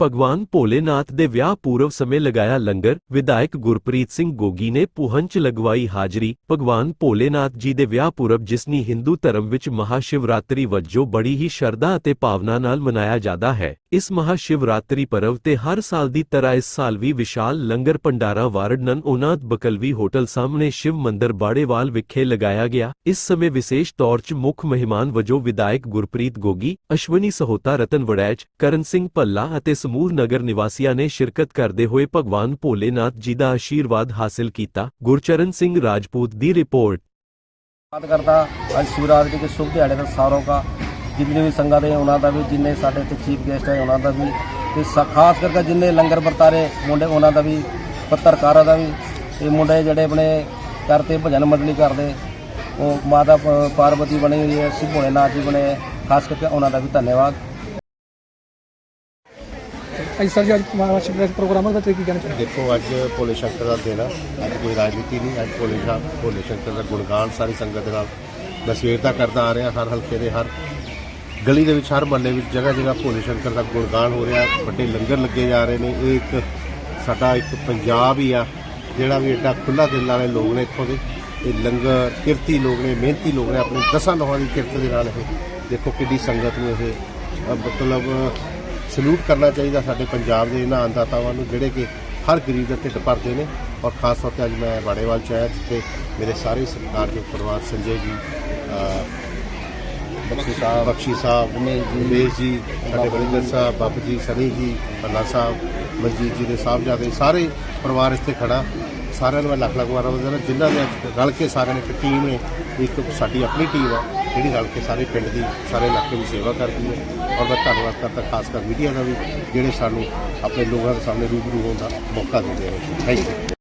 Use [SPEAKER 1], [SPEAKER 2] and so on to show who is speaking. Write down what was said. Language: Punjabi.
[SPEAKER 1] ਭਗਵਾਨ ਭੋਲੇਨਾਥ ਦੇ ਵਿਆਹ ਪੂਰਵ ਸਮੇਂ ਲਗਾਇਆ ਲੰਗਰ, ਵਿਧਾਇਕ ਗੁਰਪ੍ਰੀਤ ਸਿੰਘ ਗੋਗੀ ਨੇ ਪੁਹੰਚ ਲਗਵਾਈ ਹਾਜ਼ਰੀ। ਭਗਵਾਨ ਭੋਲੇਨਾਥ ਜੀ ਦੇ ਵਿਆਹ ਪੂਰਵ ਜਿਸਨੀ ਹਿੰਦੂ ਧਰਮ ਵਿੱਚ ਮਹਾਸ਼ਿਵਰਾਤਰੀ ਵਜੋਂ ਬੜੀ ਹੀ ਸ਼ਰਧਾ ਅਤੇ ਭਾਵਨਾ ਨਾਲ ਮਨਾਇਆ ਜਾਂਦਾ ਹੈ। ਇਸ ਮਹਾਸ਼ਿਵਰਾਤਰੀ ਪਰਵ ਤੇ ਹਰ ਸਾਲ ਦੀ ਤਰ੍ਹਾਂ ਇਸ ਸਾਲ ਵੀ ਵਿਸ਼ਾਲ ਲੰਗਰ ਭੰਡਾਰਾ ਵਾਰਡ ਨਨ ਉਨਾਦ ਬਕਲਵੀ ਹੋਟਲ ਸਾਹਮਣੇ ਸ਼ਿਵ ਮੰਦਿਰ ਬਾੜੇਵਾਲ ਵਿਖੇ ਲਗਾਇਆ ਗਿਆ। ਇਸ ਸਮੇਂ ਵਿਸ਼ੇਸ਼ ਤੌਰ 'ਚ ਮੁੱਖ ਮਹਿਮਾਨ ਵਜੋਂ ਵਿਧਾਇਕ ਗੁਰਪ੍ਰੀਤ ਗੋਗੀ, ਅਸ਼ਵਨੀ ਸਹੋਤਾ ਰਤਨ ਵੜੈਚ, ਕਰਨ ਸਿੰਘ ਭੱਲਾ ਅਤੇ ਸਮੂਹ ਨਗਰ ਨਿਵਾਸੀਆਂ ਨੇ ਸ਼ਿਰਕਤ ਕਰਦੇ ਹੋਏ ਭਗਵਾਨ ਭੋਲੇਨਾਥ ਜੀ ਦਾ ਆਸ਼ੀਰਵਾਦ ਹਾਸਲ ਕੀਤਾ। ਗੁਰਚਰਨ ਸਿੰਘ ਰਾਜਪੂਤ ਦੀ ਰਿਪੋर्ट
[SPEAKER 2] ਬਾਤ ਕਰਦਾ, ਅੱਜ ਸ਼ਿਵਰਾਤਰੀ ਦੇ ਸ਼ੁਭ ਦਿਹਾੜੇ ਦਾ ਸਾਰੋਂ ਦਾ ਜਿੰਨੇ ਵੀ ਸੰਗਤ ਹੈ ਉਹਨਾਂ ਦਾ ਵੀ, ਜਿੰਨੇ ਸਾਡੇ ਇੱਥੇ ਚੀਫ ਗੈਸਟ ਹੈ ਉਹਨਾਂ ਦਾ ਵੀ। ਤੇ ਖਾਸ ਕਰਕੇ ਜਿੰਨੇ ਲੰਗਰ ਵਰਤਾਰੇ ਮੁੰਡੇ, ਉਹਨਾਂ ਦਾ ਵੀ, ਪੱਤਰਕਾਰਾਂ ਦਾ ਵੀ। ਤੇ ਮੁੰਡੇ ਜਿਹੜੇ ਆਪਣੇ ਕਰਤੇ ਭਜਨ ਮੰਡਲੀ ਕਰਦੇ, ਉਹ ਮਾਤਾ ਪਾਰਵਤੀ ਬਣੀ ਹੋਈ ਹੈ, ਸ਼ਿਵ ਭੋਲੇਨਾਥ ਜੀ ਬਣੇ ਹੈ। ਖਾਸ ਕਰਕੇ ਉਹਨਾਂ ਦਾ ਵੀ ਧੰਨਵਾਦ।
[SPEAKER 3] ਅੱਜ ਸਰ ਜੀ, ਅੱਜ ਮਾਸ਼ਿਵਰਾਤਰੀ ਪ੍ਰੋਗਰਾਮਾਂ ਦਾ ਤੁਸੀਂ ਕੀ ਕਹਿਣਾ ਚਾਹੁੰਦੇ
[SPEAKER 4] ਦੇਖੋ, ਅੱਜ ਭੋਲੇ ਸ਼ੰਕਰ ਦਾ ਦਿਨ ਆ। ਅੱਜ ਕੋਈ ਰਾਜਨੀਤੀ ਨਹੀਂ, ਅੱਜ ਭੋਲੇ ਸ਼ਾਹ ਭੋਲੇ ਸ਼ੰਕਰ ਦਾ ਗੁਣਗਾਨ ਸਾਰੀ ਸੰਗਤ ਦੇ ਨਾਲ। ਮੈਂ ਸਵੇਰ ਦਾ ਕਰਦਾ ਆ ਰਿਹਾ, ਹਰ ਹਲਕੇ ਦੇ ਹਰ ਗਲੀ ਦੇ ਵਿੱਚ, ਹਰ ਮਹੱਲੇ ਵਿੱਚ ਜਗ੍ਹਾ ਜਗ੍ਹਾ ਭੋਲੇ ਸ਼ੰਕਰ ਦਾ ਗੁਣਗਾਨ ਹੋ ਰਿਹਾ। ਵੱਡੇ ਲੰਗਰ ਲੱਗੇ ਜਾ ਰਹੇ ਨੇ। ਇਹ ਇੱਕ ਸਾਡਾ ਇੱਕ ਪੰਜਾਬ ਹੀ ਆ, ਜਿਹੜਾ ਵੀ ਏਡਾ ਖੁੱਲਾ ਦਿਲ ਵਾਲੇ ਲੋਕ ਨੇ ਇੱਥੋਂ ਦੇ। ਇਹ ਲੰਗਰ, ਕਿਰਤੀ ਲੋਕ ਨੇ, ਮਿਹਨਤੀ ਲੋਕ ਨੇ, ਆਪਣੇ ਦਸਾਂ ਲੋਹਾਂ ਦੀ ਕਿਰਤ ਦੇ ਨਾਲ ਇਹ। ਦੇਖੋ ਕਿੱਡੀ ਸੰਗਤ ਨੂੰ ਇਹ ਮਤਲਬ ਸਲੂਟ ਕਰਨਾ ਚਾਹੀਦਾ ਸਾਡੇ ਪੰਜਾਬ ਦੇ ਇਹਨਾਂ ਅੰਦਾਤਾਵਾਂ ਨੂੰ ਜਿਹੜੇ ਕਿ ਹਰ ਗਰੀਬ ਦਾ ਢਿੱਡ ਭਰਦੇ ਨੇ। ਔਰ ਖਾਸ ਤੌਰ ਤੇ ਅੱਜ ਮੈਂ ਬਾੜੇਵਾਲ ਚ ਆਇਆ ਜਿੱਥੇ ਮੇਰੇ ਸਾਰੇ ਸਤਿਕਾਰਯੋਗ ਪਰਿਵਾਰ ਸੰਜੇ ਜੀ ਬਖਸ਼ੀ ਸਾਹਿਬ ਬਖਸ਼ੀ ਸਾਹਿਬ ਉਮੇਸ਼ ਜੀ ਸਾਡੇ ਬਰਿੰਦਰ ਸਾਹਿਬ ਬਾਬੂ ਜੀ ਸਨੀ ਜੀ ਪੱਲਾ ਸਾਹਿਬ ਮਨਜੀਤ ਜੀ ਦੇ ਸਾਹਿਬਜ਼ਾਦੇ ਸਾਰੇ ਪਰਿਵਾਰ ਇੱਥੇ ਖੜਾ। ਸਾਰਿਆਂ ਨੂੰ ਮੈਂ ਲੱਖ ਲੱਖ ਵਾਰ ਵਧਾਉਣਾ ਜਿਨ੍ਹਾਂ ਦੇ ਰਲ ਕੇ ਸਾਰਿਆਂ ਨੇ ਇੱਕ ਟੀਮ ਨੇ, ਇੱਕ ਸਾਡੀ ਆਪਣੀ ਟੀਮ ਆ, ਜਿਹੜੀ ਰਲ ਕੇ ਸਾਰੇ ਪਿੰਡ ਦੀ, ਸਾਰੇ ਇਲਾਕੇ ਦੀ ਸੇਵਾ ਕਰਦੀ ਹੈ। ਔਰ ਮੈਂ ਧੰਨਵਾਦ ਕਰਦਾ, ਖਾਸ ਕਰ ਮੀਡੀਆ ਦਾ ਵੀ, ਜਿਹੜੇ ਸਾਨੂੰ ਆਪਣੇ ਲੋਕਾਂ ਦੇ ਸਾਹਮਣੇ ਰੂਬਰੂ ਹੋਣ ਦਾ ਮੌਕਾ ਦਿੰਦੇ ਨੇ। Thank you